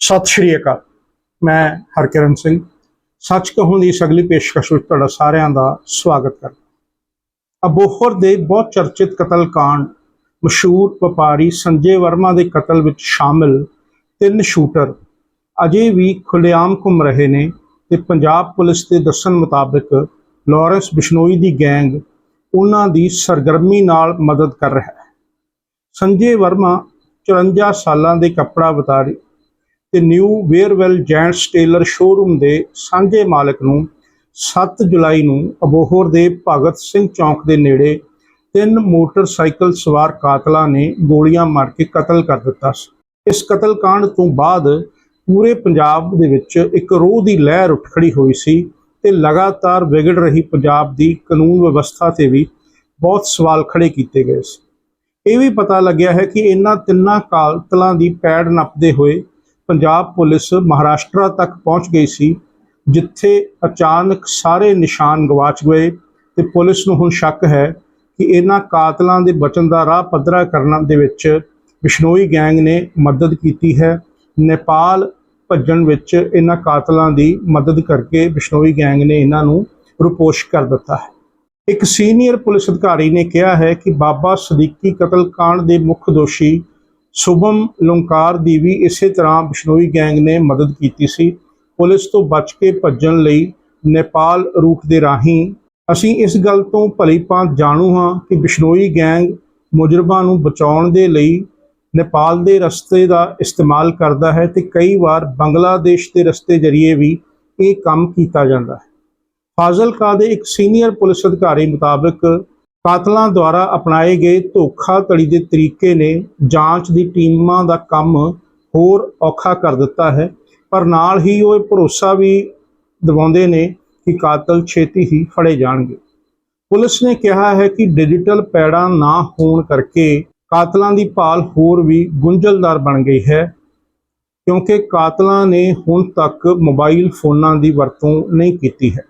ਸਤਿ ਸ਼੍ਰੀ ਅਕਾਲ। ਮੈਂ ਹਰਕਿਰਨ ਸਿੰਘ। ਸੱਚ ਕਹੂੰ ਦੀ ਇਸ ਅਗਲੀ ਪੇਸ਼ਕਸ਼ ਵਿੱਚ ਤੁਹਾਡਾ ਸਾਰਿਆਂ ਦਾ ਸਵਾਗਤ ਕਰਦਾ ਅਬੋਹਰ ਦੇ ਬਹੁਤ ਚਰਚਿਤ ਕਤਲ ਕਾਂਡ, ਮਸ਼ਹੂਰ ਵਪਾਰੀ ਸੰਜੇ ਵਰਮਾ ਦੇ ਕਤਲ ਵਿੱਚ ਸ਼ਾਮਿਲ ਤਿੰਨ ਸ਼ੂਟਰ ਅਜੇ ਵੀ ਖੁੱਲ੍ਹੇਆਮ ਘੁੰਮ ਰਹੇ ਨੇ ਤੇ ਪੰਜਾਬ ਪੁਲਿਸ ਦੇ ਦੱਸਣ ਮੁਤਾਬਕ ਲਾਰੈਂਸ ਬਿਸ਼ਨੋਈ ਦੀ ਗੈਂਗ ਉਹਨਾਂ ਦੀ ਸਰਗਰਮੀ ਨਾਲ ਮਦਦ ਕਰ ਰਿਹਾ ਹੈ। ਸੰਜੇ ਵਰਮਾ 54 ਸਾਲਾਂ ਦੇ ਕੱਪੜਾ ਵਪਾਰੀ ਤੇ new Wearwell gents tailor showroom ਦੇ ਸਾਂਝੇ ਮਾਲਕ ਨੂੰ 7 ਜੁਲਾਈ ਨੂੰ ਅਬੋਹਰ ਦੇ ਭਗਤ ਸਿੰਘ ਚੌਂਕ ਦੇ ਨੇੜੇ ਤਿੰਨ ਮੋਟਰਸਾਈਕਲ ਸਵਾਰ ਕਾਤਲਾਂ ਨੇ ਗੋਲੀਆਂ ਮਾਰ ਕੇ ਕਤਲ ਕਰ ਦਿੱਤਾ ਸੀ। ਇਸ ਕਤਲकांड ਤੋਂ ਬਾਅਦ ਪੂਰੇ ਪੰਜਾਬ ਦੇ ਵਿੱਚ ਇੱਕ ਰੋਹ ਦੀ ਲਹਿਰ ਉੱਠ ਖੜੀ ਹੋਈ ਸੀ ਤੇ ਲਗਾਤਾਰ ਵਿਗੜ ਰਹੀ ਪੰਜਾਬ ਦੀ ਕਾਨੂੰਨ ਵਿਵਸਥਾ ਤੇ ਵੀ ਬਹੁਤ ਸਵਾਲ ਖੜੇ ਕੀਤੇ ਗਏ ਸੀ। ਇਹ ਵੀ ਪਤਾ ਲੱਗਿਆ ਹੈ ਕਿ ਇਹਨਾਂ ਤਿੰਨਾਂ ਕਾਤਲਾਂ ਦੀ ਪੈੜ ਨੱਪਦੇ ਹੋਏ ਪੰਜਾਬ ਪੁਲਿਸ ਮਹਾਰਾਸ਼ਟਰ ਤੱਕ ਪਹੁੰਚ ਗਈ ਸੀ, ਜਿੱਥੇ ਅਚਾਨਕ ਸਾਰੇ ਨਿਸ਼ਾਨ ਗਵਾਚ ਗਏ ਤੇ ਪੁਲਿਸ ਨੂੰ ਹੁਣ ਸ਼ੱਕ ਹੈ ਕਿ ਇਹਨਾਂ ਕਾਤਲਾਂ ਦੇ ਬਚਣ ਦਾ ਰਾਹ ਪੱਧਰਾ ਕਰਨ ਦੇ ਵਿੱਚ ਬਿਸ਼ਨੋਈ ਗੈਂਗ ਨੇ ਮਦਦ ਕੀਤੀ ਹੈ। ਨੇਪਾਲ ਭੱਜਣ ਵਿੱਚ ਇਹਨਾਂ ਕਾਤਲਾਂ ਦੀ ਮਦਦ ਕਰਕੇ ਬਿਸ਼ਨੋਈ ਗੈਂਗ ਨੇ ਇਹਨਾਂ ਨੂੰ ਰੁਪੋਸ਼ ਕਰ ਦਿੱਤਾ ਹੈ। ਇੱਕ ਸੀਨੀਅਰ ਪੁਲਿਸ ਅਧਿਕਾਰੀ ਨੇ ਕਿਹਾ ਹੈ ਕਿ ਬਾਬਾ ਸਦੀਕੀ ਕਤਲकांड ਦੇ ਮੁੱਖ ਦੋਸ਼ੀ ਸ਼ੁਭਮ ਲੰਕਾਰ ਦੀ ਵੀ ਇਸੇ ਤਰ੍ਹਾਂ ਬਿਸ਼ਨੋਈ ਗੈਂਗ ਨੇ ਮਦਦ ਕੀਤੀ ਸੀ। ਪੁਲਿਸ ਤੋਂ ਬਚ ਕੇ ਭੱਜਣ ਲਈ ਨੇਪਾਲ ਰੂਟ ਦੇ ਰਾਹੀਂ ਅਸੀਂ ਇਸ ਗੱਲ ਤੋਂ ਭਲੀ ਭਾਂਤ ਜਾਣੂ ਹਾਂ ਕਿ ਬਿਸ਼ਨੋਈ ਗੈਂਗ ਮੁਜਰਬਾਂ ਨੂੰ ਬਚਾਉਣ ਦੇ ਲਈ ਨੇਪਾਲ ਦੇ ਰਸਤੇ ਦਾ ਇਸਤੇਮਾਲ ਕਰਦਾ ਹੈ ਤੇ ਕਈ ਵਾਰ ਬੰਗਲਾਦੇਸ਼ ਦੇ ਰਸਤੇ ਜ਼ਰੀਏ ਵੀ ਇਹ ਕੰਮ ਕੀਤਾ ਜਾਂਦਾ ਹੈ। ਫਾਜ਼ਿਲਕਾ ਦੇ ਇੱਕ ਸੀਨੀਅਰ ਪੁਲਿਸ ਅਧਿਕਾਰੀ ਮੁਤਾਬਕ ਕਾਤਲਾਂ ਦੁਆਰਾ ਅਪਣਾਏ ਗਏ ਧੋਖਾਧੜੀ ਦੇ ਤਰੀਕੇ ਨੇ ਜਾਂਚ ਦੀ ਟੀਮਾਂ ਦਾ ਕੰਮ ਹੋਰ ਔਖਾ ਕਰ ਦਿੱਤਾ ਹੈ। ਪਰ ਨਾਲ ਹੀ ਉਹ ਇਹ ਭਰੋਸਾ ਵੀ ਦਿਵਾਉਂਦੇ ਨੇ ਕਿ ਕਾਤਲ ਛੇਤੀ ਹੀ ਫੜੇ ਜਾਣਗੇ। ਪੁਲਿਸ ਨੇ ਕਿਹਾ ਹੈ ਕਿ ਡਿਜੀਟਲ ਪੈੜਾਂ ਨਾ ਹੋਣ ਕਰਕੇ ਕਾਤਲਾਂ ਦੀ ਭਾਲ ਹੋਰ ਵੀ ਗੁੰਝਲਦਾਰ ਬਣ ਗਈ ਹੈ, ਕਿਉਂਕਿ ਕਾਤਲਾਂ ਨੇ ਹੁਣ ਤੱਕ ਮੋਬਾਈਲ ਫੋਨਾਂ ਦੀ ਵਰਤੋਂ ਨਹੀਂ ਕੀਤੀ ਹੈ।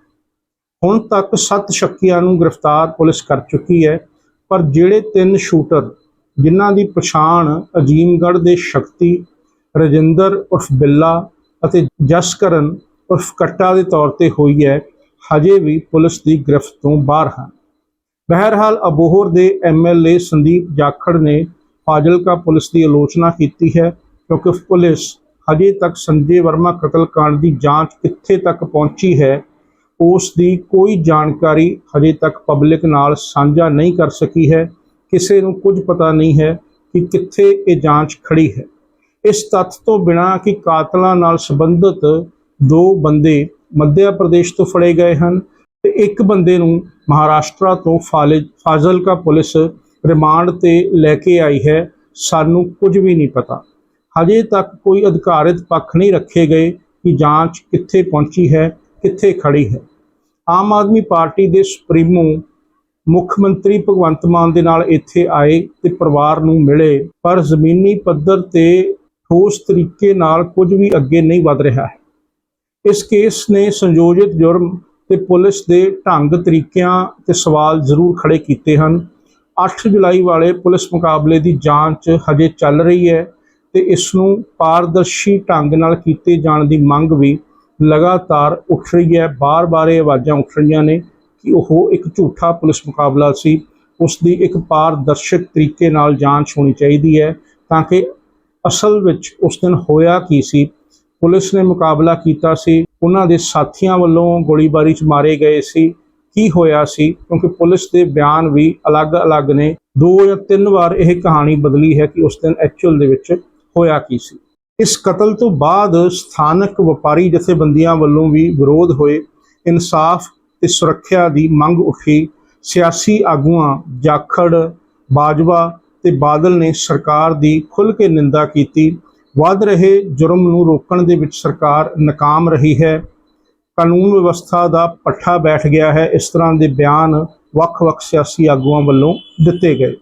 ਹੁਣ ਤੱਕ 7 ਸ਼ੱਕੀਆਂ ਨੂੰ ਗ੍ਰਿਫਤਾਰ ਪੁਲਿਸ ਕਰ ਚੁੱਕੀ ਹੈ, ਪਰ ਜਿਹੜੇ ਤਿੰਨ ਸ਼ੂਟਰ ਜਿਨ੍ਹਾਂ ਦੀ ਪਛਾਣ ਅਜੀਮਗੜ੍ਹ ਦੇ ਸ਼ਕਤੀ ਰਜਿੰਦਰ ਉਰਫ ਬਿੱਲਾ ਅਤੇ ਜਸਕਰਨ ਉਰਫ ਕੱਟਾ ਦੇ ਤੌਰ ਤੇ ਹੋਈ ਹੈ, ਹਜੇ ਵੀ ਪੁਲਿਸ ਦੀ ਗ੍ਰਿਫਤ ਤੋਂ ਬਾਹਰ ਹਨ। ਬਹਰਹਾਲ ਅਬੋਹਰ ਦੇ ਐਮਐਲਏ ਸੰਦੀਪ ਜਾਖੜ ਨੇ ਫਾਜ਼ਿਲਕਾ ਪੁਲਿਸ ਦੀ ਆਲੋਚਨਾ ਕੀਤੀ ਹੈ, ਕਿਉਂਕਿ ਪੁਲਿਸ ਹਜੇ ਤੱਕ ਸੰਜੇ ਵਰਮਾ ਕਤਲकांड ਦੀ ਜਾਂਚ ਕਿੱਥੇ ਤੱਕ ਪਹੁੰਚੀ ਹੈ ਉਸ ਦੀ ਕੋਈ ਜਾਣਕਾਰੀ ਹਜੇ ਤੱਕ ਪਬਲਿਕ ਨਾਲ ਸਾਂਝਾ ਨਹੀਂ ਕਰ ਸਕੀ ਹੈ। ਕਿਸੇ ਨੂੰ ਕੁਝ ਪਤਾ ਨਹੀਂ ਹੈ ਕਿ ਕਿੱਥੇ ਇਹ ਜਾਂਚ ਖੜੀ ਹੈ। ਇਸ ਤੱਥ ਤੋਂ ਬਿਨਾਂ ਕਿ ਕਾਤਲਾਂ ਨਾਲ ਸੰਬੰਧਿਤ ਦੋ ਬੰਦੇ ਮੱਧਿਆ ਪ੍ਰਦੇਸ਼ ਤੋਂ ਫੜੇ ਗਏ ਹਨ ਤੇ ਇੱਕ ਬੰਦੇ ਨੂੰ ਮਹਾਰਾਸ਼ਟਰ ਤੋਂ ਫਾਲਿਜ ਫਾਜ਼ਿਲਕਾ ਪੁਲਿਸ ਰਿਮਾਂਡ ਤੇ ਲੈ ਕੇ ਆਈ ਹੈ। ਸਾਨੂੰ ਕੁਝ ਵੀ ਨਹੀਂ ਪਤਾ। ਹਜੇ ਤੱਕ ਕੋਈ ਅਧਿਕਾਰਿਤ ਪੱਖ ਨਹੀਂ ਰੱਖੇ ਗਏ ਕਿ ਜਾਂਚ ਕਿੱਥੇ ਪਹੁੰਚੀ ਹੈ। ਕਿੱਥੇ ਖੜੀ ਹੈ? ਆਮ ਆਦਮੀ ਪਾਰਟੀ ਦੇ ਸੁਪਰੀਮੋ ਮੁੱਖ ਮੰਤਰੀ ਭਗਵੰਤ ਮਾਨ ਦੇ ਨਾਲ ਇੱਥੇ ਆਏ ਤੇ ਪਰਿਵਾਰ ਨੂੰ ਮਿਲੇ, ਪਰ ਜ਼ਮੀਨੀ ਪੱਧਰ ਤੇ ਠੋਸ ਤਰੀਕੇ ਨਾਲ ਕੁਝ ਵੀ ਅੱਗੇ ਨਹੀਂ ਵਧ ਰਿਹਾ ਹੈ। ਇਸ ਕੇਸ ਨੇ ਸੰਯੋਜਿਤ ਜੁਰਮ ਤੇ ਪੁਲਿਸ ਦੇ ਢੰਗ, ਤਰੀਕਿਆਂ ਤੇ ਸਵਾਲ ਜ਼ਰੂਰ ਖੜੇ ਕੀਤੇ ਹਨ। 8 ਜੁਲਾਈ ਵਾਲੇ ਪੁਲਿਸ ਮੁਕਾਬਲੇ ਦੀ ਜਾਂਚ ਹਜੇ ਚੱਲ ਰਹੀ ਹੈ ਤੇ ਇਸ ਨੂੰ ਪਾਰਦਰਸ਼ੀ ਢੰਗ ਨਾਲ ਕੀਤੇ ਜਾਣ ਦੀ ਮੰਗ ਵੀ ਲਗਾਤਾਰ ਉੱਠ ਰਹੀ ਹੈ, ਬਾਰ-ਬਾਰ ਇਹ ਆਵਾਜ਼ਾਂ ਉੱਠ ਰਹੀਆਂ ਨੇ ਕਿ ਉਹ ਇੱਕ ਝੂਠਾ ਪੁਲਿਸ ਮੁਕਾਬਲਾ ਸੀ। ਉਸ ਦੀ ਇੱਕ ਪਾਰਦਰਸ਼ਕ ਤਰੀਕੇ ਨਾਲ ਜਾਂਚ ਹੋਣੀ ਚਾਹੀਦੀ ਹੈ ਤਾਂ ਕਿ ਅਸਲ ਵਿੱਚ ਉਸ ਦਿਨ ਹੋਇਆ ਕੀ ਸੀ। ਪੁਲਿਸ ਨੇ ਮੁਕਾਬਲਾ ਕੀਤਾ ਸੀ। ਉਹਨਾਂ ਦੇ ਸਾਥੀਆਂ ਵੱਲੋਂ ਗੋਲੀਬਾਰੀ 'ਚ ਮਾਰੇ ਗਏ ਸੀ। ਕੀ ਹੋਇਆ ਸੀ? ਕਿਉਂਕਿ ਪੁਲਿਸ ਦੇ ਬਿਆਨ ਵੀ ਅਲੱਗ-ਅਲੱਗ ਨੇ। ਦੋ ਜਾਂ ਤਿੰਨ ਵਾਰ ਇਹ ਕਹਾਣੀ ਬਦਲੀ ਹੈ ਕਿ ਉਸ ਦਿਨ ਐਕਚੁਅਲ ਦੇ ਵਿੱਚ ਹੋਇਆ ਕੀ ਸੀ। ਇਸ ਕਤਲ ਤੋਂ ਬਾਅਦ ਸਥਾਨਕ ਵਪਾਰੀ ਜਥੇਬੰਦੀਆਂ ਵੱਲੋਂ ਵੀ ਵਿਰੋਧ ਹੋਏ। ਇਨਸਾਫ ਤੇ ਸੁਰੱਖਿਆ ਦੀ ਮੰਗ ਉੱਠੀ। ਸਿਆਸੀ ਆਗੂਆਂ ਜਾਖੜ, ਬਾਜਵਾ ਤੇ ਬਾਦਲ ਨੇ ਸਰਕਾਰ ਦੀ ਖੁੱਲ੍ਹ ਕੇ ਨਿੰਦਾ ਕੀਤੀ। ਵੱਧ ਰਹੇ ਜੁਰਮ ਨੂੰ ਰੋਕਣ ਦੇ ਵਿੱਚ ਸਰਕਾਰ ਨਾਕਾਮ ਰਹੀ ਹੈ। ਕਾਨੂੰਨ ਵਿਵਸਥਾ ਦਾ ਪੱਠਾ ਬੈਠ ਗਿਆ ਹੈ। ਇਸ ਤਰ੍ਹਾਂ ਦੇ ਬਿਆਨ ਵੱਖ-ਵੱਖ ਸਿਆਸੀ ਆਗੂਆਂ ਵੱਲੋਂ ਦਿੱਤੇ ਗਏ।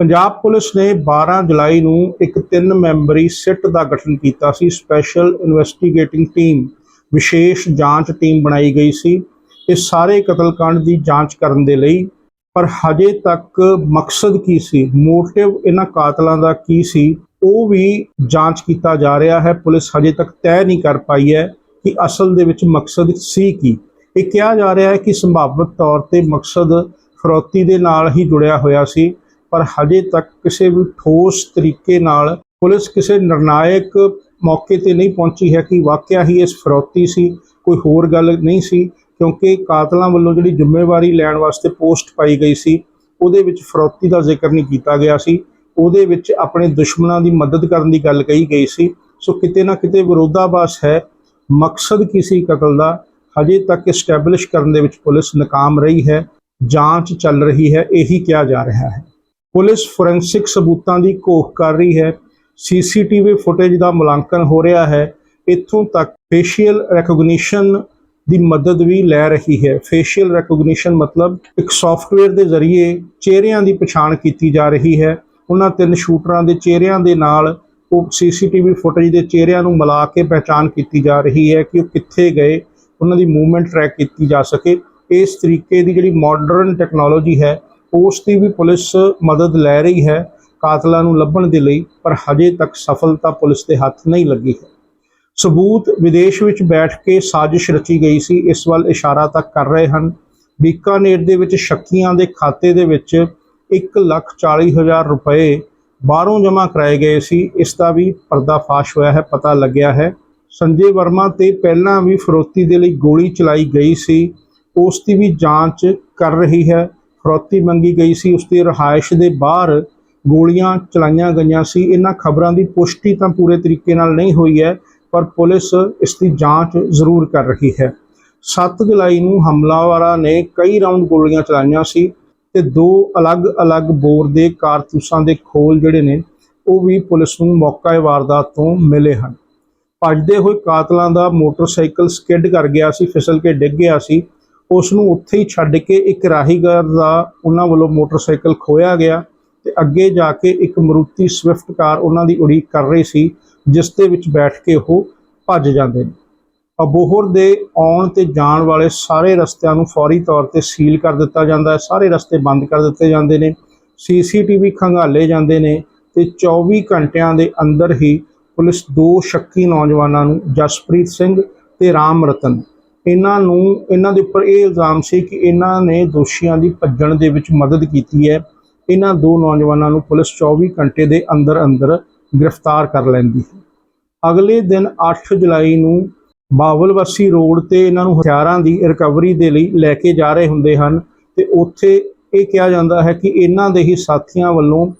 ਪੰਜਾਬ ਪੁਲਿਸ ਨੇ 12 ਜੁਲਾਈ ਨੂੰ ਇੱਕ ਤਿੰਨ ਮੈਂਬਰੀ ਸਿੱਟ ਦਾ ਗਠਨ ਕੀਤਾ ਸੀ। ਸਪੈਸ਼ਲ ਇਨਵੈਸਟੀਗੇਟਿੰਗ ਟੀਮ, ਵਿਸ਼ੇਸ਼ ਜਾਂਚ ਟੀਮ ਬਣਾਈ ਗਈ ਸੀ। ਇਹ ਸਾਰੇ ਕਤਲकांड ਦੀ ਜਾਂਚ ਕਰਨ ਦੇ ਲਈ। ਪਰ ਹਜੇ ਤੱਕ ਮਕਸਦ ਕੀ ਸੀ? ਮੋਟਿਵ ਇਹਨਾਂ ਕਾਤਲਾਂ ਦਾ ਕੀ ਸੀ? ਉਹ ਵੀ ਜਾਂਚ ਕੀਤਾ ਜਾ ਰਿਹਾ ਹੈ। ਪੁਲਿਸ ਹਜੇ ਤੱਕ ਤੈਅ ਨਹੀਂ ਕਰ ਪਾਈ ਹੈ ਕਿ ਅਸਲ ਦੇ ਵਿੱਚ ਮਕਸਦ ਸੀ ਕੀ। ਇਹ ਕਿਹਾ ਜਾ ਰਿਹਾ ਹੈ ਕਿ ਸੰਭਾਵਿਤ ਤੌਰ ਤੇ ਮਕਸਦ ਫਰੋਤੀ ਦੇ ਨਾਲ ਹੀ ਜੁੜਿਆ ਹੋਇਆ ਸੀ। ਪਰ ਹਜੇ ਤੱਕ ਕਿਸੇ ਵੀ ਠੋਸ ਤਰੀਕੇ ਨਾਲ ਪੁਲਿਸ ਕਿਸੇ ਨਿਰਣਾਇਕ ਮੌਕੇ ਤੇ ਨਹੀਂ ਪਹੁੰਚੀ ਹੈ ਕਿ ਵਾਕਿਆ ਹੀ ਇਸ ਫਰੋਤੀ ਸੀ, ਕੋਈ ਹੋਰ ਗੱਲ ਨਹੀਂ ਸੀ, ਕਿਉਂਕਿ ਕਾਤਲਾਂ ਵੱਲੋਂ ਜਿਹੜੀ ਜ਼ਿੰਮੇਵਾਰੀ ਲੈਣ ਵਾਸਤੇ ਪੋਸਟ ਪਾਈ ਗਈ ਸੀ, ਉਹਦੇ ਵਿੱਚ ਫਰੋਤੀ ਦਾ ਜ਼ਿਕਰ ਨਹੀਂ ਕੀਤਾ ਗਿਆ ਸੀ, ਉਹਦੇ ਵਿੱਚ ਆਪਣੇ ਦੁਸ਼ਮਣਾਂ ਦੀ ਮਦਦ ਕਰਨ ਦੀ ਗੱਲ ਕਹੀ ਗਈ ਸੀ। ਸੋ ਕਿਤੇ ਨਾ ਕਿਤੇ ਵਿਰੋਧਾਭਾਸ ਹੈ, ਮਕਸਦ ਕੀ ਸੀ ਕਤਲ ਦਾ? ਹਜੇ ਤੱਕ ਐਸਟੈਬਲਿਸ਼ ਕਰਨ ਦੇ ਵਿੱਚ ਪੁਲਿਸ ਨਾਕਾਮ ਰਹੀ ਹੈ, ਜਾਂਚ ਚੱਲ ਰਹੀ ਹੈ, ਇਹੀ ਕਿਹਾ ਜਾ ਰਿਹਾ ਹੈ। ਪੁਲਿਸ ਫੋਰੈਂਸਿਕ ਸਬੂਤਾਂ ਦੀ ਘੋਖ ਕਰ ਰਹੀ ਹੈ। ਸੀਸੀਟੀਵੀ ਫੁਟੇਜ ਦਾ ਮੁਲਾਂਕਣ ਹੋ ਰਿਹਾ ਹੈ। ਇੱਥੋਂ ਤੱਕ ਫੇਸ਼ੀਅਲ ਰੈਕੋਗਨੀਸ਼ਨ ਦੀ ਮਦਦ ਵੀ ਲੈ ਰਹੀ ਹੈ। ਫੇਸ਼ੀਅਲ ਰੈਕੋਗਨੀਸ਼ਨ ਮਤਲਬ ਇੱਕ ਸੌਫਟਵੇਅਰ ਦੇ ਜ਼ਰੀਏ ਚਿਹਰਿਆਂ ਦੀ ਪਛਾਣ ਕੀਤੀ ਜਾ ਰਹੀ ਹੈ। ਉਹਨਾਂ ਤਿੰਨ ਸ਼ੂਟਰਾਂ ਦੇ ਚਿਹਰਿਆਂ ਦੇ ਨਾਲ ਉਹ ਸੀਸੀਟੀਵੀ ਫੁਟੇਜ ਦੇ ਚਿਹਰਿਆਂ ਨੂੰ ਮਿਲਾ ਕੇ ਪਹਿਚਾਣ ਕੀਤੀ ਜਾ ਰਹੀ ਹੈ ਕਿ ਉਹ ਕਿੱਥੇ ਗਏ, ਉਹਨਾਂ ਦੀ ਮੂਵਮੈਂਟ ਟਰੈਕ ਕੀਤੀ ਜਾ ਸਕੇ। ਇਸ ਤਰੀਕੇ ਦੀ ਜਿਹੜੀ ਮਾਡਰਨ ਟੈਕਨੋਲੋਜੀ ਹੈ ਉਸ ਦੀ ਵੀ ਪੁਲਿਸ ਮਦਦ ਲੈ ਰਹੀ ਹੈ ਕਾਤਲਾਂ ਨੂੰ ਲੱਭਣ ਦੇ ਲਈ, ਪਰ ਹਜੇ ਤੱਕ ਸਫਲਤਾ ਪੁਲਿਸ ਦੇ ਹੱਥ ਨਹੀਂ ਲੱਗੀ ਹੈ। ਸਬੂਤ ਵਿਦੇਸ਼ ਵਿੱਚ ਬੈਠ ਕੇ ਸਾਜ਼ਿਸ਼ ਰਚੀ ਗਈ ਸੀ, ਇਸ ਵੱਲ ਇਸ਼ਾਰਾ ਤੱਕ ਕਰ ਰਹੇ ਹਨ। ਬੀਕਾਨੇਰ ਦੇ ਵਿੱਚ ਸ਼ੱਕੀਆਂ ਦੇ ਖਾਤੇ ਦੇ ਵਿੱਚ 140000 ਰੁਪਏ ਬਾਹਰੋਂ ਜਮ੍ਹਾਂ ਕਰਾਏ ਗਏ ਸੀ। ਇਸ ਦਾ ਵੀ ਪਰਦਾਫਾਸ਼ ਹੋਇਆ ਹੈ, ਪਤਾ ਲੱਗਿਆ ਹੈ। ਸੰਜੇ ਵਰਮਾ ਤੇ ਪਹਿਲਾਂ ਵੀ ਫਰੋਤੀ ਦੇ ਲਈ ਗੋਲੀ ਚਲਾਈ ਗਈ ਸੀ। ਉਸ ਦੀ ਵੀ ਜਾਂਚ ਕਰ ਰਹੀ ਹੈ। ਫਰੋਤੀ ਮੰਗੀ ਗਈ ਸੀ ਉਸ ਦੀ ਰਹਾਇਸ਼ ਦੇ ਬਾਹਰ ਗੋਲੀਆਂ ਚਲਾਈਆਂ ਗਈਆਂ ਸੀ। ਇਹਨਾਂ ਖਬਰਾਂ ਦੀ ਪੁਸ਼ਟੀ ਤਾਂ ਪੂਰੇ ਤਰੀਕੇ ਨਾਲ ਨਹੀਂ ਹੋਈ ਹੈ, ਪਰ ਪੁਲਿਸ ਇਸ ਦੀ ਜਾਂਚ ਜ਼ਰੂਰ ਕਰ ਰਹੀ ਹੈ। 7 ਜੁਲਾਈ ਨੂੰ ਹਮਲਾਵਰਾਂ ਨੇ ਕਈ ਰਾਉਂਡ ਗੋਲੀਆਂ ਚਲਾਈਆਂ ਸੀ ਤੇ ਦੋ ਅਲੱਗ-ਅਲੱਗ ਬੋਰ ਦੇ ਕਾਰਤੂਸਾਂ ਦੇ ਖੋਲ ਜਿਹੜੇ ਨੇ, ਉਹ ਵੀ ਪੁਲਿਸ ਨੂੰ ਮੌਕਾ ਵਾਰਦਾਤ ਤੋਂ ਮਿਲੇ ਹਨ। ਭੱਜਦੇ ਹੋਏ ਕਾਤਲਾਂ ਦਾ ਮੋਟਰਸਾਈਕਲ ਸਕਿੱਡ ਕਰ ਗਿਆ ਸੀ, ਫਿਸਲ ਕੇ ਡਿੱਗ ਗਿਆ ਸੀ। ਉਸ ਨੂੰ ਉੱਥੇ ਹੀ ਛੱਡ ਕੇ ਇੱਕ ਰਾਹੀਗਰ ਦਾ ਉਹਨਾਂ ਵੱਲੋਂ ਮੋਟਰਸਾਈਕਲ ਖੋਇਆ ਗਿਆ ਤੇ ਅੱਗੇ ਜਾ ਕੇ ਇੱਕ ਮਰੂਤੀ ਸਵਿਫਟ ਕਾਰ ਉਹਨਾਂ ਦੀ ਉਡੀਕ ਕਰ ਰਹੀ ਸੀ, ਜਿਸ ਦੇ ਵਿੱਚ ਬੈਠ ਕੇ ਉਹ ਭੱਜ ਜਾਂਦੇ ਨੇ। ਅਬੋਹਰ ਦੇ ਆਉਣ ਤੇ ਜਾਣ ਵਾਲੇ ਸਾਰੇ ਰਸਤਿਆਂ ਨੂੰ ਫੌਰੀ ਤੌਰ ਤੇ ਸੀਲ ਕਰ ਦਿੱਤਾ ਜਾਂਦਾ ਹੈ। ਸਾਰੇ ਰਸਤੇ ਬੰਦ ਕਰ ਦਿੱਤੇ ਜਾਂਦੇ ਨੇ, ਸੀਸੀਟੀਵੀ ਖੰਗਾਲੇ ਜਾਂਦੇ ਨੇ ਤੇ 24 ਘੰਟਿਆਂ ਦੇ ਅੰਦਰ ਹੀ ਪੁਲਿਸ ਦੋ ਸ਼ੱਕੀ ਨੌਜਵਾਨਾਂ ਨੂੰ ਜਸਪ੍ਰੀਤ ਸਿੰਘ ਤੇ ਰਾਮ ਰਤਨ ਇਹਨਾਂ ਨੂੰ, ਇਹਨਾਂ ਦੇ ਉੱਪਰ ਇਹ ਇਲਜ਼ਾਮ ਸੀ ਕਿ ਇਹਨਾਂ ਨੇ ਦੋਸ਼ੀਆਂ ਦੀ ਭੱਜਣ ਦੇ ਵਿੱਚ ਮਦਦ ਕੀਤੀ ਹੈ। ਇਹਨਾਂ ਦੋ ਨੌਜਵਾਨਾਂ ਨੂੰ ਪੁਲਿਸ 24 ਘੰਟੇ ਦੇ ਅੰਦਰ ਅੰਦਰ ਗ੍ਰਿਫਤਾਰ ਕਰ ਲੈਂਦੀ ਹੈ। ਅਗਲੇ ਦਿਨ 8 ਜੁਲਾਈ ਨੂੰ ਬਾਵਲਵਾਸੀ ਰੋਡ ਤੇ ਇਹਨਾਂ ਨੂੰ ਹਥਿਆਰਾਂ ਦੀ ਰਿਕਵਰੀ ਦੇ ਲਈ ਲੈ ਕੇ ਜਾ ਰਹੇ ਹੁੰਦੇ ਹਨ ਤੇ ਉੱਥੇ ਇਹ ਕਿਹਾ ਜਾਂਦਾ ਹੈ ਕਿ ਇਹਨਾਂ ਦੇ ਹੀ ਸਾਥੀਆਂ ਵੱਲੋਂ,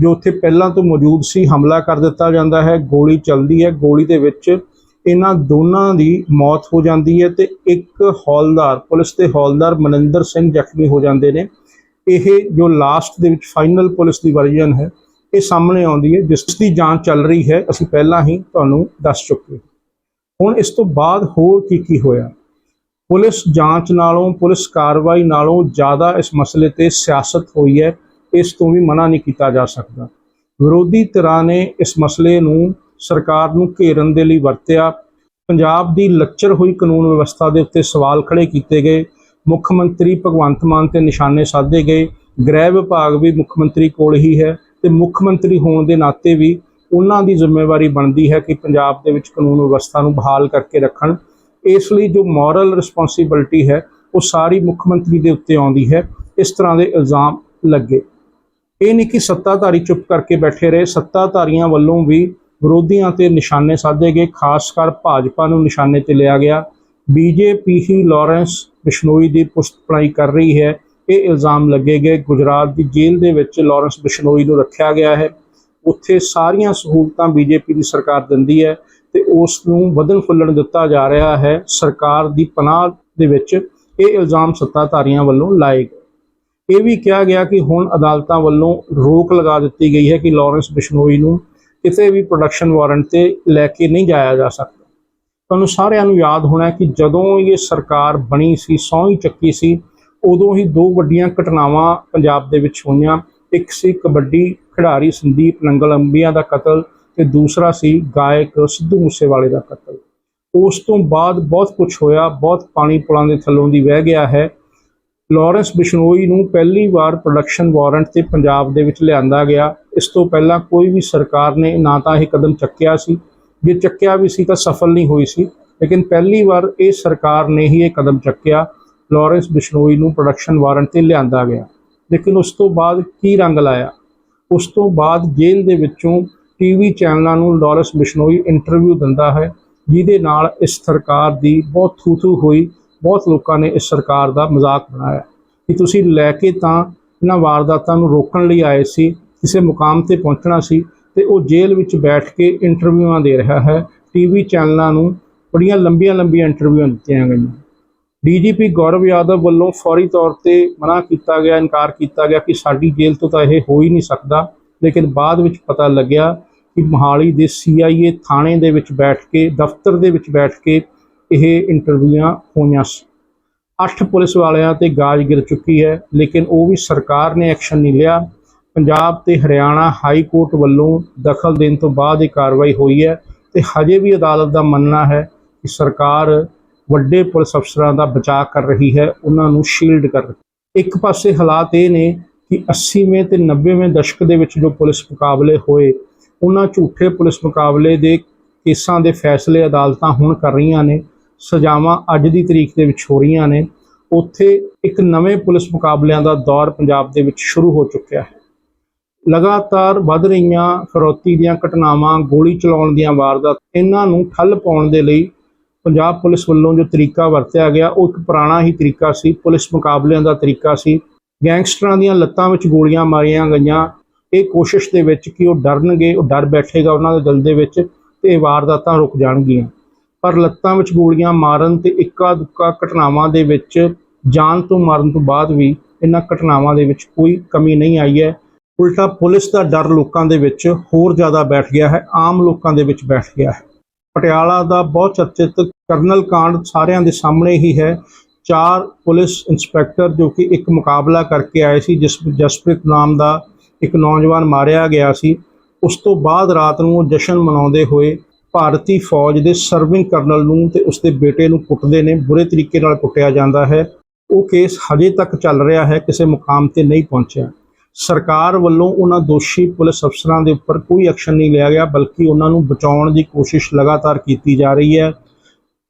ਜੋ ਉੱਥੇ ਪਹਿਲਾਂ ਤੋਂ ਮੌਜੂਦ ਸੀ, ਹਮਲਾ ਕਰ ਦਿੱਤਾ ਜਾਂਦਾ ਹੈ। ਗੋਲੀ ਚੱਲਦੀ ਹੈ। ਗੋਲੀ ਦੇ ਵਿੱਚ ਇਹਨਾਂ ਦੋਨਾਂ ਦੀ ਮੌਤ ਹੋ ਜਾਂਦੀ ਹੈ ਤੇ ਇੱਕ ਹੌਲਦਾਰ, ਪੁਲਿਸ ਦੇ ਹੌਲਦਾਰ ਮਨਿੰਦਰ ਸਿੰਘ ਜ਼ਖਮੀ ਹੋ ਜਾਂਦੇ ਨੇ। ਇਹ ਜੋ ਲਾਸਟ ਦੇ ਵਿੱਚ ਫਾਈਨਲ ਪੁਲਿਸ ਦੀ ਵਰਜਨ ਹੈ, ਇਹ ਸਾਹਮਣੇ ਆਉਂਦੀ ਹੈ, ਜਿਸ ਦੀ ਜਾਂਚ ਚੱਲ ਰਹੀ ਹੈ, ਅਸੀਂ ਪਹਿਲਾਂ ਹੀ ਤੁਹਾਨੂੰ ਦੱਸ ਚੁੱਕੇ ਹੁਣ ਇਸ ਤੋਂ ਬਾਅਦ ਹੋਰ ਕੀ ਕੀ ਹੋਇਆ? ਪੁਲਿਸ ਜਾਂਚ ਨਾਲੋਂ, ਪੁਲਿਸ ਕਾਰਵਾਈ ਨਾਲੋਂ ਜ਼ਿਆਦਾ ਇਸ ਮਸਲੇ ਤੇ ਸਿਆਸਤ ਹੋਈ ਹੈ, ਇਸ ਤੋਂ ਵੀ ਮਨਾ ਨਹੀਂ ਕੀਤਾ ਜਾ ਸਕਦਾ। ਵਿਰੋਧੀ ਧਿਰਾਂ ਨੇ ਇਸ ਮਸਲੇ ਨੂੰ ਸਰਕਾਰ ਨੂੰ ਘੇਰਨ ਦੇ ਲਈ ਵਰਤਿਆ। ਪੰਜਾਬ ਦੀ ਲੱਚਰ ਹੋਈ ਕਾਨੂੰਨ ਵਿਵਸਥਾ ਦੇ ਉੱਤੇ ਸਵਾਲ ਖੜੇ ਕੀਤੇ ਗਏ। ਮੁੱਖ ਮੰਤਰੀ ਭਗਵੰਤ ਮਾਨ ਤੇ ਨਿਸ਼ਾਨੇ ਸਾਧੇ ਗਏ। ਗ੍ਰਹਿ ਵਿਭਾਗ ਵੀ ਮੁੱਖ ਮੰਤਰੀ ਕੋਲ ਹੀ ਹੈ ਤੇ ਮੁੱਖ ਮੰਤਰੀ ਹੋਣ ਦੇ ਨਾਤੇ ਵੀ ਉਹਨਾਂ ਦੀ ਜ਼ਿੰਮੇਵਾਰੀ ਬਣਦੀ ਹੈ ਕਿ ਪੰਜਾਬ ਦੇ ਵਿੱਚ ਕਾਨੂੰਨ ਵਿਵਸਥਾ ਨੂੰ ਬਹਾਲ ਕਰਕੇ ਰੱਖਣ। ਇਸ ਲਈ ਜੋ ਮੋਰਲ ਰਿਸਪੌਂਸਿਬਿਲਟੀ ਹੈ, ਉਹ ਸਾਰੀ ਮੁੱਖ ਮੰਤਰੀ ਦੇ ਉੱਤੇ ਆਉਂਦੀ ਹੈ। ਇਸ ਤਰ੍ਹਾਂ ਦੇ ਇਲਜ਼ਾਮ ਲੱਗੇ। ਇਹ ਨਹੀਂ ਕਿ ਸੱਤਾਧਾਰੀ ਚੁੱਪ ਕਰਕੇ ਬੈਠੇ ਰਹੇ। ਸੱਤਾਧਾਰੀਆਂ ਵੱਲੋਂ ਵੀ ਵਿਰੋਧੀਆਂ ਤੇ ਨਿਸ਼ਾਨੇ ਸਾਧੇ ਗਏ, ਖਾਸ ਕਰ ਭਾਜਪਾ ਨੂੰ ਨਿਸ਼ਾਨੇ ਤੇ ਲਿਆ ਗਿਆ। ਬੀਜੇਪੀ ਹੀ ਲਾਰੈਂਸ ਬਿਸ਼ਨੋਈ ਦੀ ਪੁਸ਼ਤਪਣਾਈ ਕਰ ਰਹੀ ਹੈ। ਇਹ ਇਲਜ਼ਾਮ ਲੱਗੇ ਗਏ, ਗੁਜਰਾਤ ਦੀ ਜੇਲ੍ਹ ਦੇ ਵਿੱਚ ਲਾਰੈਂਸ ਬਿਸ਼ਨੋਈ ਨੂੰ ਰੱਖਿਆ ਗਿਆ ਹੈ। ਉੱਥੇ ਸਾਰੀਆਂ ਸਹੂਲਤਾਂ ਬੀਜੇਪੀ ਦੀ ਸਰਕਾਰ ਦਿੰਦੀ ਹੈ ਤੇ ਉਸ ਨੂੰ ਵਧਣ ਫੁੱਲਣ ਦਿੱਤਾ ਜਾ ਰਿਹਾ ਹੈ। ਸਰਕਾਰ ਦੀ ਪਨਾਹ ਦੇ ਵਿੱਚ ਇਹ ਇਲਜ਼ਾਮ ਸੱਤਾਧਾਰੀਆਂ ਵੱਲੋਂ ਲਾਏ ਗਏ। ਇਹ ਵੀ ਕਿਹਾ ਗਿਆ ਕਿ ਹੁਣ ਅਦਾਲਤਾਂ ਵੱਲੋਂ ਰੋਕ ਲਗਾ ਦਿੱਤੀ ਗਈ ਹੈ ਕਿ ਲਾਰੈਂਸ ਬਿਸ਼ਨੋਈ ਨੂੰ ਕਿਤੇ ਵੀ ਪ੍ਰੋਡਕਸ਼ਨ ਵਾਰੰਟ ਤੇ ਲੈ ਕੇ ਨਹੀਂ ਜਾਇਆ ਜਾ ਸਕਦਾ। ਤੁਹਾਨੂੰ ਸਾਰਿਆਂ ਨੂੰ ਯਾਦ ਹੋਣਾ ਕਿ ਜਦੋਂ ਇਹ ਸਰਕਾਰ ਬਣੀ ਸੀ, ਸਹੁੰ ਚੱਕੀ ਸੀ, ਉਦੋਂ ਹੀ ਦੋ ਵੱਡੀਆਂ ਘਟਨਾਵਾਂ ਪੰਜਾਬ ਦੇ ਵਿੱਚ ਹੋਈਆਂ। ਇੱਕ ਸੀ ਕਬੱਡੀ ਖਿਡਾਰੀ ਸੰਦੀਪ ਨੰਗਲ, ਅੰਬੀਆਂ ਦਾ ਕਤਲ ਤੇ ਦੂਸਰਾ ਸੀ ਗਾਇਕ ਸਿੱਧੂ ਮੂਸੇਵਾਲੇ ਦਾ ਕਤਲ। ਉਸ ਤੋਂ ਬਾਅਦ ਬਹੁਤ ਕੁਝ ਹੋਇਆ, ਬਹੁਤ ਪਾਣੀ ਪੁਲਾਂ ਦੇ ਥੱਲੋਂ ਦੀ ਵਹਿ ਗਿਆ ਹੈ। ਲਾਰੈਂਸ ਬਿਸ਼ਨੋਈ ਨੂੰ ਪਹਿਲੀ ਵਾਰ ਪ੍ਰੋਡਕਸ਼ਨ ਵਾਰੰਟ ਤੇ ਪੰਜਾਬ ਦੇ ਵਿੱਚ ਲਿਆਂਦਾ ਗਿਆ। ਇਸ ਤੋਂ ਪਹਿਲਾਂ ਕੋਈ ਵੀ ਸਰਕਾਰ ਨੇ ਨਾ ਤਾਂ ਇਹ ਕਦਮ ਚੱਕਿਆ ਸੀ। ਜੇ ਚੱਕਿਆ ਵੀ ਸੀ ਤਾਂ ਸਫਲ ਨਹੀਂ ਹੋਈ ਸੀ। ਲੇਕਿਨ ਪਹਿਲੀ ਵਾਰ ਇਹ ਸਰਕਾਰ ਨੇ ਹੀ ਇਹ ਕਦਮ ਚੱਕਿਆ। ਲਾਰੈਂਸ ਬਿਸ਼ਨੋਈ ਨੂੰ ਪ੍ਰੋਡਕਸ਼ਨ ਵਾਰੰਟ ਤੇ ਲਿਆਂਦਾ ਗਿਆ। ਲੇਕਿਨ ਉਸ ਤੋਂ ਬਾਅਦ ਕੀ ਰੰਗ ਲਾਇਆ? ਉਸ ਤੋਂ ਬਾਅਦ ਜੇਲ੍ਹ ਦੇ ਵਿੱਚੋਂ ਟੀਵੀ ਚੈਨਲਾਂ ਨੂੰ ਲਾਰੈਂਸ ਬਿਸ਼ਨੋਈ ਇੰਟਰਵਿਊ ਦਿੰਦਾ ਹੈ, ਜਿਹਦੇ ਨਾਲ ਇਸ ਸਰਕਾਰ ਦੀ ਬਹੁਤ ਥੂ-ਥੂ ਹੋਈ। ਬਹੁਤ ਲੋਕਾਂ ਨੇ ਇਸ ਸਰਕਾਰ ਦਾ ਮਜ਼ਾਕ ਬਣਾਇਆ। ਕਿ ਤੁਸੀਂ ਲੈ ਕੇ ਤਾਂ ਇਹਨਾਂ ਵਾਰਦਾਤਾਂ ਨੂੰ ਰੋਕਣ ਲਈ ਆਏ ਸੀ? ਕਿਸੇ ਮੁਕਾਮ ਤੇ ਪਹੁੰਚਣਾ ਸੀ ਤੇ ਉਹ ਜੇਲ੍ਹ ਵਿੱਚ ਬੈਠ ਕੇ ਇੰਟਰਵਿਊਆਂ ਦੇ ਰਿਹਾ ਹੈ। ਟੀਵੀ ਚੈਨਲਾਂ ਨੂੰ ਬੜੀਆਂ ਲੰਬੀਆਂ ਲੰਬੀਆਂ ਇੰਟਰਵਿਊਆਂ ਦਿੱਤੀਆਂ ਗਈਆਂ। ਡੀਜੀਪੀ ਗੌਰਵ ਯਾਦਵ ਵੱਲੋਂ ਫੌਰੀ ਤੌਰ ਤੇ ਮਨਾ ਕੀਤਾ ਗਿਆ, ਇਨਕਾਰ ਕੀਤਾ ਗਿਆ ਕਿ ਸਾਡੀ ਜੇਲ੍ਹ ਤੋਂ ਤਾਂ ਇਹ ਹੋ ਹੀ ਨਹੀਂ ਸਕਦਾ। ਲੇਕਿਨ ਬਾਅਦ ਵਿੱਚ ਪਤਾ ਲੱਗਿਆ ਕਿ ਮੋਹਾਲੀ ਦੇ ਸੀਆਈਏ ਥਾਣੇ ਦੇ ਵਿੱਚ ਬੈਠ ਕੇ, ਦਫ਼ਤਰ ਦੇ ਵਿੱਚ ਬੈਠ ਕੇ ਇਹ ਇੰਟਰਵਿਊਆਂ ਹੋਈਆਂ ਸੀ। ਅੱਠ ਪੁਲਿਸ ਵਾਲਿਆਂ ਤੇ ਗਾਜ ਗਿਰ ਚੁੱਕੀ ਹੈ, ਲੇਕਿਨ ਉਹ ਵੀ ਸਰਕਾਰ ਨੇ ਐਕਸ਼ਨ ਨਹੀਂ ਲਿਆ। ਪੰਜਾਬ ਤੇ ਹਰਿਆਣਾ ਹਾਈ ਕੋਰਟ ਵੱਲੋਂ ਦਖਲ ਦੇਣ ਤੋਂ ਬਾਅਦ ਇਹ ਕਾਰਵਾਈ ਹੋਈ ਹੈ ਤੇ ਹਜੇ ਵੀ ਅਦਾਲਤ ਦਾ ਮੰਨਣਾ ਹੈ ਕਿ ਸਰਕਾਰ ਵੱਡੇ ਪੁਲਿਸ ਅਫਸਰਾਂ ਦਾ ਬਚਾਅ ਕਰ ਰਹੀ ਹੈ, ਉਹਨਾਂ ਨੂੰ ਸ਼ੀਲਡ ਕਰ ਰਹੀ ਇੱਕ ਪਾਸੇ ਹਾਲਾਤ ਇਹ ਨੇ ਕਿ 80ਵੇਂ ਤੇ 90ਵੇਂ ਦਸ਼ਕ ਦੇ ਵਿੱਚ ਜੋ ਪੁਲਿਸ ਮੁਕਾਬਲੇ ਹੋਏ, ਉਹਨਾਂ ਝੂਠੇ ਪੁਲਿਸ ਮੁਕਾਬਲੇ ਦੇ ਕੇਸਾਂ ਦੇ ਫੈਸਲੇ ਅਦਾਲਤਾਂ ਹੁਣ ਕਰ ਰਹੀਆਂ ਨੇ, ਸਜ਼ਾਵਾਂ ਅੱਜ ਦੀ ਤਰੀਕ ਦੇ ਵਿੱਚ ਹੋ ਰਹੀਆਂ ਨੇ, ਉੱਥੇ ਇੱਕ ਨਵੇਂ ਪੁਲਿਸ ਮੁਕਾਬਲਿਆਂ ਦਾ ਦੌਰ ਪੰਜਾਬ ਦੇ ਵਿੱਚ ਸ਼ੁਰੂ ਹੋ ਚੁੱਕਿਆ ਹੈ। ਲਗਾਤਾਰ ਵੱਧ ਰਹੀਆਂ ਫਰੋਤੀ ਦੀਆਂ ਘਟਨਾਵਾਂ, ਗੋਲੀ ਚਲਾਉਣ ਦੀਆਂ ਵਾਰਦਾਤ, ਇਹਨਾਂ ਨੂੰ ਠੱਲ ਪਾਉਣ ਦੇ ਲਈ ਪੰਜਾਬ ਪੁਲਿਸ ਵੱਲੋਂ ਜੋ ਤਰੀਕਾ ਵਰਤਿਆ ਗਿਆ, ਉਹ ਇੱਕ ਪੁਰਾਣਾ ਹੀ ਤਰੀਕਾ ਸੀ, ਪੁਲਿਸ ਮੁਕਾਬਲਿਆਂ ਦਾ ਤਰੀਕਾ ਸੀ। ਗੈਂਗਸਟਰਾਂ ਦੀਆਂ ਲੱਤਾਂ ਵਿੱਚ ਗੋਲੀਆਂ ਮਾਰੀਆਂ ਗਈਆਂ। ਇਹ ਕੋਸ਼ਿਸ਼ ਦੇ ਵਿੱਚ ਕਿ ਉਹ ਡਰਨਗੇ, ਉਹ ਡਰ ਬੈਠੇਗਾ ਉਹਨਾਂ ਦੇ ਦਿਲ ਦੇ ਵਿੱਚ ਤੇ ਇਹ ਵਾਰਦਾਤਾਂ ਰੁਕ ਜਾਣਗੀਆਂ। ਪਰ ਲੱਤਾਂ ਵਿੱਚ ਗੋਲੀਆਂ ਮਾਰਨ ਤੇ ਇੱਕਾ ਦੁੱਕਾ ਘਟਨਾਵਾਂ ਦੇ ਵਿੱਚ ਜਾਨ ਤੋਂ ਮਾਰਨ ਤੋਂ ਬਾਅਦ ਵੀ ਇਹਨਾਂ ਘਟਨਾਵਾਂ ਦੇ ਵਿੱਚ ਕੋਈ ਕਮੀ ਨਹੀਂ ਆਈ ਹੈ। ਉਲਟਾ ਪੁਲਿਸ ਦਾ ਡਰ ਲੋਕਾਂ ਦੇ ਵਿੱਚ ਹੋਰ ਜ਼ਿਆਦਾ ਬੈਠ ਗਿਆ ਹੈ, ਆਮ ਲੋਕਾਂ ਦੇ ਵਿੱਚ ਬੈਠ ਗਿਆ ਹੈ। ਪਟਿਆਲਾ ਦਾ ਬਹੁਤ ਚਰਚਿਤ ਕਰਨਲ ਕਾਂਡ ਸਾਰਿਆਂ ਦੇ ਸਾਹਮਣੇ ਹੀ ਹੈ। ਚਾਰ ਪੁਲਿਸ ਇੰਸਪੈਕਟਰ ਜੋ ਕਿ ਇੱਕ ਮੁਕਾਬਲਾ ਕਰਕੇ ਆਏ ਸੀ, ਜਿਸ ਵਿੱਚ ਜਸਪ੍ਰੀਤ ਨਾਮ ਦਾ ਇੱਕ ਨੌਜਵਾਨ ਮਾਰਿਆ ਗਿਆ ਸੀ। ਉਸ ਤੋਂ ਬਾਅਦ ਰਾਤ ਨੂੰ ਉਹ ਜਸ਼ਨ ਮਨਾਉਂਦੇ ਹੋਏ ਭਾਰਤੀ ਫੌਜ ਦੇ ਸਰਵਿੰਗ ਕਰਨਲ ਨੂੰ ਤੇ ਉਸਦੇ ਬੇਟੇ ਨੂੰ ਕੁੱਟਦੇ ਨੇ। ਬੁਰੇ ਤਰੀਕੇ ਨਾਲ ਕੁੱਟਿਆ ਜਾਂਦਾ ਹੈ। ਉਹ ਕੇਸ ਹਜੇ ਤੱਕ ਚੱਲ ਰਿਹਾ ਹੈ, ਕਿਸੇ ਮੁਕਾਮ ਤੇ ਨਹੀਂ ਪਹੁੰਚਿਆ। ਸਰਕਾਰ ਵੱਲੋਂ ਉਹਨਾਂ ਦੋਸ਼ੀ ਪੁਲਿਸ ਅਫਸਰਾਂ ਦੇ ਉੱਪਰ ਕੋਈ ਐਕਸ਼ਨ ਨਹੀਂ ਲਿਆ ਗਿਆ, ਬਲਕਿ ਉਹਨਾਂ ਨੂੰ ਬਚਾਉਣ ਦੀ ਕੋਸ਼ਿਸ਼ ਲਗਾਤਾਰ ਕੀਤੀ ਜਾ ਰਹੀ ਹੈ।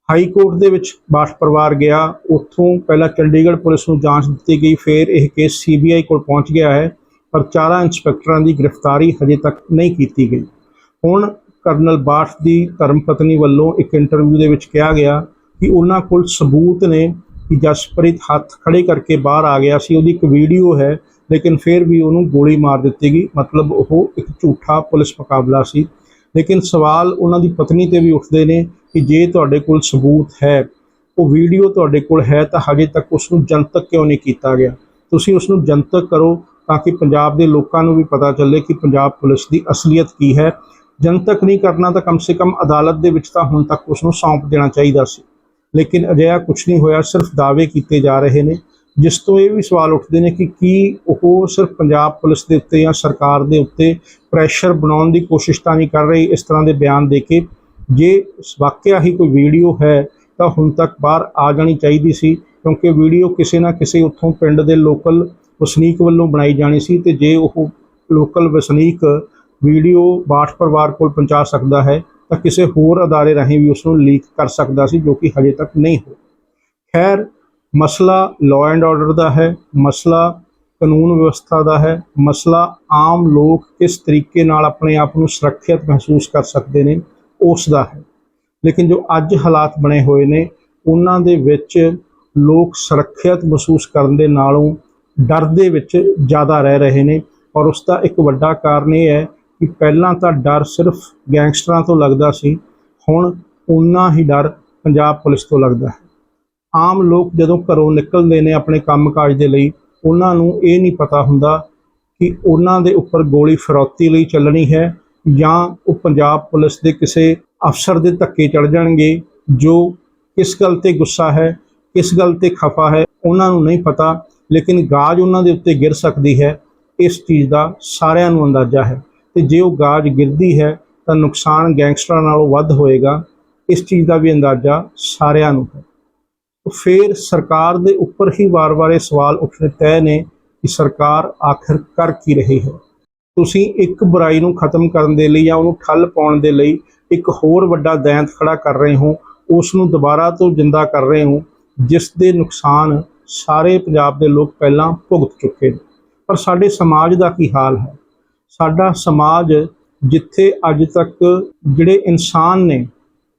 ਹਾਈ ਕੋਰਟ ਦੇ ਵਿੱਚ ਬਾਠ ਪਰਿਵਾਰ ਗਿਆ, ਉੱਥੋਂ ਪਹਿਲਾਂ ਚੰਡੀਗੜ੍ਹ ਪੁਲਿਸ ਨੂੰ ਜਾਂਚ ਦਿੱਤੀ ਗਈ, ਫਿਰ ਇਹ ਕੇਸ ਸੀਬੀਆਈ ਕੋਲ ਪਹੁੰਚ ਗਿਆ ਹੈ, ਪਰ ਚਾਰਾਂ ਇੰਸਪੈਕਟਰਾਂ ਦੀ ਗ੍ਰਿਫਤਾਰੀ ਹਜੇ ਤੱਕ ਨਹੀਂ ਕੀਤੀ ਗਈ। ਹੁਣ ਕਰਨਲ ਬਾਠ ਦੀ ਧਰਮ ਪਤਨੀ ਵੱਲੋਂ ਇੱਕ ਇੰਟਰਵਿਊ ਦੇ ਵਿੱਚ ਕਿਹਾ ਗਿਆ ਕਿ ਉਹਨਾਂ ਕੋਲ ਸਬੂਤ ਨੇ ਕਿ ਜਸਪ੍ਰੀਤ ਹੱਥ ਖੜੇ ਕਰਕੇ ਬਾਹਰ ਆ ਗਿਆ ਸੀ, ਉਹਦੀ ਇੱਕ ਵੀਡੀਓ ਹੈ ਲੇਕਿਨ ਫਿਰ ਵੀ ਉਹਨੂੰ ਗੋਲੀ ਮਾਰ ਦਿੱਤੀ ਗਈ। ਮਤਲਬ ਉਹ ਇੱਕ ਝੂਠਾ ਪੁਲਿਸ ਮੁਕਾਬਲਾ ਸੀ। ਲੇਕਿਨ ਸਵਾਲ ਉਹਨਾਂ ਦੀ ਪਤਨੀ ਤੇ ਵੀ ਉੱਠਦੇ ਨੇ ਕਿ ਜੇ ਤੁਹਾਡੇ ਕੋਲ ਸਬੂਤ ਹੈ, ਉਹ ਵੀਡੀਓ ਤੁਹਾਡੇ ਕੋਲ ਹੈ ਤਾਂ ਹਜੇ ਤੱਕ ਉਸ ਨੂੰ ਜਨਤਕ ਕਿਉਂ ਨਹੀਂ ਕੀਤਾ ਗਿਆ? ਤੁਸੀਂ ਉਸ ਨੂੰ ਜਨਤਕ ਕਰੋ ਤਾਂ ਕਿ ਪੰਜਾਬ ਦੇ ਲੋਕਾਂ ਨੂੰ ਵੀ ਪਤਾ ਚੱਲੇ ਕਿ ਪੰਜਾਬ ਪੁਲਿਸ ਦੀ ਅਸਲੀਅਤ ਕੀ ਹੈ। ਜਨਤਕ ਨਹੀਂ ਕਰਨਾ ਤਾਂ ਕਮ ਸੇ ਕਮ ਅਦਾਲਤ ਦੇ ਵਿੱਚ ਤਾਂ ਹੁਣ ਤੱਕ ਉਸ ਨੂੰ ਸੌਂਪ ਦੇਣਾ ਚਾਹੀਦਾ ਸੀ। ਲੇਕਿਨ ਅਜਿਹਾ ਕੁਝ ਨਹੀਂ ਹੋਇਆ, ਸਿਰਫ ਦਾਅਵੇ ਕੀਤੇ ਜਾ ਰਹੇ ਨੇ। ਜਿਸ ਤੋਂ ਇਹ ਵੀ ਸਵਾਲ ਉੱਠਦੇ ਨੇ ਕਿ ਕੀ ਉਹ ਸਿਰਫ ਪੰਜਾਬ ਪੁਲਿਸ ਦੇ ਉੱਤੇ ਜਾਂ ਸਰਕਾਰ ਦੇ ਉੱਤੇ ਪ੍ਰੈਸ਼ਰ ਬਣਾਉਣ ਦੀ ਕੋਸ਼ਿਸ਼ ਤਾਂ ਨਹੀਂ ਕਰ ਰਹੀ, ਇਸ ਤਰ੍ਹਾਂ ਦੇ ਬਿਆਨ ਦੇ ਕੇ ਜੇ ਵਾਕਿਆ ਹੀ ਕੋਈ ਵੀਡੀਓ ਹੈ ਤਾਂ ਹੁਣ ਤੱਕ ਬਾਹਰ ਆ ਜਾਣੀ ਚਾਹੀਦੀ ਸੀ, ਕਿਉਂਕਿ ਵੀਡੀਓ ਕਿਸੇ ਨਾ ਕਿਸੇ ਉੱਥੋਂ ਪਿੰਡ ਦੇ ਲੋਕਲ ਵਸਨੀਕ ਵੱਲੋਂ ਬਣਾਈ ਜਾਣੀ ਸੀ ਤੇ ਜੇ ਉਹ ਲੋਕਲ ਵਸਨੀਕ ਵੀਡੀਓ ਬਾਠ ਪਰਿਵਾਰ ਕੋਲ ਪਹੁੰਚਾ ਸਕਦਾ ਹੈ ਤਾਂ ਕਿਸੇ ਹੋਰ ਅਦਾਰੇ ਰਾਹੀਂ ਵੀ ਉਸ ਨੂੰ ਲੀਕ ਕਰ ਸਕਦਾ ਸੀ ਜੋ ਕਿ ਹਜੇ ਤੱਕ ਨਹੀਂ ਹੋਇਆ। ਖੈਰ ਮਸਲਾ ਲਾਅ ਐਂਡ ਆਰਡਰ ਦਾ ਹੈ, ਮਸਲਾ ਕਾਨੂੰਨ ਵਿਵਸਥਾ ਦਾ ਹੈ, ਮਸਲਾ ਆਮ ਲੋਕ ਕਿਸ ਤਰੀਕੇ ਨਾਲ ਆਪਣੇ ਆਪ ਨੂੰ ਸੁਰੱਖਿਅਤ ਮਹਿਸੂਸ ਕਰ ਸਕਦੇ ਨੇ, ਉਸ ਦਾ ਹੈ। ਲੇਕਿਨ ਜੋ ਅੱਜ ਹਾਲਾਤ ਬਣੇ ਹੋਏ ਨੇ, ਉਹਨਾਂ ਦੇ ਵਿੱਚ ਲੋਕ ਸੁਰੱਖਿਅਤ ਮਹਿਸੂਸ ਕਰਨ ਦੇ ਨਾਲੋਂ ਡਰ ਦੇ ਵਿੱਚ ਜ਼ਿਆਦਾ ਰਹਿ ਰਹੇ ਨੇ ਔਰ ਉਸ ਦਾ ਇੱਕ ਵੱਡਾ ਕਾਰਨ ਇਹ ਹੈ ਕਿ ਪਹਿਲਾਂ ਤਾਂ ਡਰ ਸਿਰਫ ਗੈਂਗਸਟਰਾਂ ਤੋਂ ਲੱਗਦਾ ਸੀ, ਹੁਣ ਉਨਾ ਹੀ ਡਰ ਪੰਜਾਬ ਪੁਲਿਸ ਤੋਂ ਲੱਗਦਾ ਹੈ। ਆਮ ਲੋਕ ਜਦੋਂ ਘਰੋਂ ਨਿਕਲਦੇ ਨੇ ਆਪਣੇ ਕੰਮਕਾਜ ਦੇ ਲਈ, ਉਹਨਾਂ ਨੂੰ ਇਹ ਨਹੀਂ ਪਤਾ ਹੁੰਦਾ ਕਿ ਉਹਨਾਂ ਦੇ ਉੱਪਰ ਗੋਲੀ ਫਰੌਤੀ ਲਈ ਚੱਲਣੀ ਹੈ ਜਾਂ ਉਹ ਪੰਜਾਬ ਪੁਲਿਸ ਦੇ ਕਿਸੇ ਅਫਸਰ ਦੇ ਧੱਕੇ ਚੜ ਜਾਣਗੇ ਜੋ ਕਿਸ ਗੱਲ ਤੇ ਗੁੱਸਾ ਹੈ, ਕਿਸ ਗੱਲ ਤੇ ਖਫਾ ਹੈ, ਉਹਨਾਂ ਨੂੰ ਨਹੀਂ ਪਤਾ, ਲੇਕਿਨ ਗਾਜ ਉਹਨਾਂ ਦੇ ਉੱਤੇ ਗਿਰ ਸਕਦੀ ਹੈ, ਇਸ ਚੀਜ਼ ਦਾ ਸਾਰਿਆਂ ਨੂੰ ਅੰਦਾਜ਼ਾ ਹੈ। ਤੇ ਜੇ ਉਹ ਗਾਜ ਗਿਰਦੀ ਹੈ, ਤਾਂ ਨੁਕਸਾਨ ਗੈਂਗਸਟਰਾਂ ਨਾਲੋਂ ਵੱਧ ਹੋਏਗਾ, ਇਸ ਚੀਜ਼ ਦਾ ਵੀ ਅੰਦਾਜ਼ਾ ਸਾਰਿਆਂ ਨੂੰ ਹੈ। ਫਿਰ ਸਰਕਾਰ ਦੇ ਉੱਪਰ ਹੀ ਵਾਰ-ਵਾਰ ਇਹ ਸਵਾਲ ਉੱਠਣੇ ਤੈਅ ਨੇ ਕਿ ਸਰਕਾਰ ਆਖਰ ਕਰ ਕੀ ਰਹੀ ਹੈ। ਤੁਸੀਂ ਇੱਕ ਬੁਰਾਈ ਨੂੰ ਖਤਮ ਕਰਨ ਦੇ ਲਈ ਜਾਂ ਉਹਨੂੰ ਠੱਲ ਪਾਉਣ ਦੇ ਲਈ ਇੱਕ ਹੋਰ ਵੱਡਾ ਦੈਂਤ ਖੜਾ ਕਰ ਰਹੇ ਹੋ, ਉਸ ਨੂੰ ਦੁਬਾਰਾ ਤੋਂ ਜਿੰਦਾ ਕਰ ਰਹੇ ਹੋ, ਜਿਸ ਦੇ ਨੁਕਸਾਨ ਸਾਰੇ ਪੰਜਾਬ ਦੇ ਲੋਕ ਪਹਿਲਾਂ ਭੁਗਤ ਚੁੱਕੇ ਨੇ। ਪਰ ਸਾਡੇ ਸਮਾਜ ਦਾ ਕੀ ਹਾਲ ਹੈ? ਸਾਡਾ ਸਮਾਜ ਜਿੱਥੇ ਅੱਜ ਤੱਕ ਜਿਹੜੇ ਇਨਸਾਨ ਨੇ,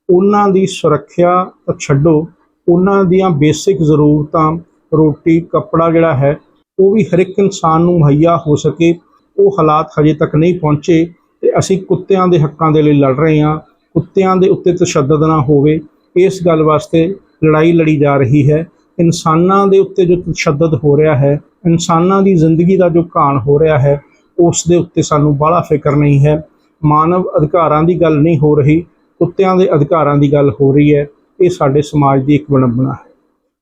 ਉਹਨਾਂ ਦੀ ਸੁਰੱਖਿਆ ਤਾਂ ਛੱਡੋ ਉਹਨਾਂ ਦੀਆਂ ਬੇਸਿਕ ਜ਼ਰੂਰਤਾਂ, ਰੋਟੀ, ਕੱਪੜਾ ਜਿਹੜਾ ਹੈ, ਉਹ ਵੀ ਹਰ ਇੱਕ ਇਨਸਾਨ ਨੂੰ ਮੁਹੱਈਆ ਹੋ ਸਕੇ। ਉਹ ਹਾਲਾਤ ਹਜੇ ਤੱਕ ਨਹੀਂ ਪਹੁੰਚੇ ਤੇ ਅਸੀਂ ਕੁੱਤਿਆਂ ਦੇ ਹੱਕਾਂ ਦੇ ਲਈ ਲੜ ਰਹੇ ਹਾਂ। ਕੁੱਤਿਆਂ ਦੇ ਉੱਤੇ ਤਸ਼ੱਦਦ ਨਾ ਹੋਵੇ। ਇਸ ਗੱਲ ਵਾਸਤੇ ਲੜਾਈ ਲੜੀ ਜਾ ਰਹੀ ਹੈ। ਇਨਸਾਨਾਂ ਦੇ ਉੱਤੇ ਜੋ ਤਸ਼ੱਦਦ ਹੋ ਰਿਹਾ ਹੈ, ਇਨਸਾਨਾਂ ਦੀ ਜ਼ਿੰਦਗੀ ਦਾ ਜੋ ਘਾਣ ਹੋ ਰਿਹਾ ਹੈ, ਉਸ ਦੇ ਉੱਤੇ ਸਾਨੂੰ ਬਾਹਲਾ ਫਿਕਰ ਨਹੀਂ ਹੈ। ਮਾਨਵ ਅਧਿਕਾਰਾਂ ਦੀ ਗੱਲ ਨਹੀਂ ਹੋ ਰਹੀ। ਕੁੱਤਿਆਂ ਦੇ ਅਧਿਕਾਰਾਂ ਦੀ ਗੱਲ ਹੋ ਰਹੀ ਹੈ। ਇਹ ਸਾਡੇ ਸਮਾਜ ਦੀ ਇੱਕ ਵਿਡੰਬਣਾ ਹੈ।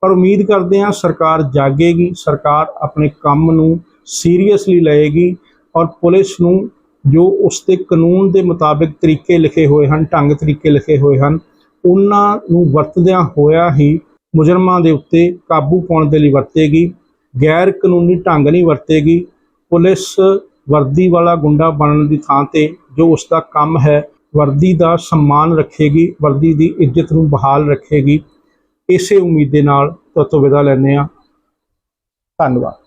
ਪਰ ਉਮੀਦ ਕਰਦੇ ਹਾਂ ਸਰਕਾਰ ਜਾਗੇਗੀ, ਸਰਕਾਰ ਆਪਣੇ ਕੰਮ ਨੂੰ ਸੀਰੀਅਸਲੀ ਲਏਗੀ ਔਰ ਪੁਲਿਸ ਨੂੰ ਜੋ ਉਸ ਦੇ ਕਾਨੂੰਨ ਦੇ ਮੁਤਾਬਿਕ ਤਰੀਕੇ ਲਿਖੇ ਹੋਏ ਹਨ, ਢੰਗ ਤਰੀਕੇ ਲਿਖੇ ਹੋਏ ਹਨ, ਉਹਨਾਂ ਨੂੰ ਵਰਤਦਿਆਂ ਹੋਇਆ ਹੀ ਮੁਜਰਮਾਂ ਦੇ ਉੱਤੇ ਕਾਬੂ ਪਾਉਣ ਦੇ ਲਈ ਵਰਤੇਗੀ, ਗੈਰ ਕਾਨੂੰਨੀ ਢੰਗ ਨਹੀਂ ਵਰਤੇਗੀ। ਪੁਲਿਸ ਵਰਦੀ ਵਾਲਾ ਗੁੰਡਾ ਬਣਨ ਦੀ ਥਾਂ ਤੇ ਜੋ ਉਸ ਦਾ ਕੰਮ ਹੈ ਵਰਦੀ ਦਾ ਸਨਮਾਨ ਰੱਖੇਗੀ, ਵਰਦੀ ਦੀ ਇੱਜ਼ਤ ਨੂੰ ਬਹਾਲ ਰੱਖੇਗੀ। ਇਸੇ ਉਮੀਦ ਦੇ ਨਾਲ ਤੁਹਾਤੋਂ ਵਿਦਾ ਲੈਂਦੇ ਹਾਂ। ਧੰਨਵਾਦ।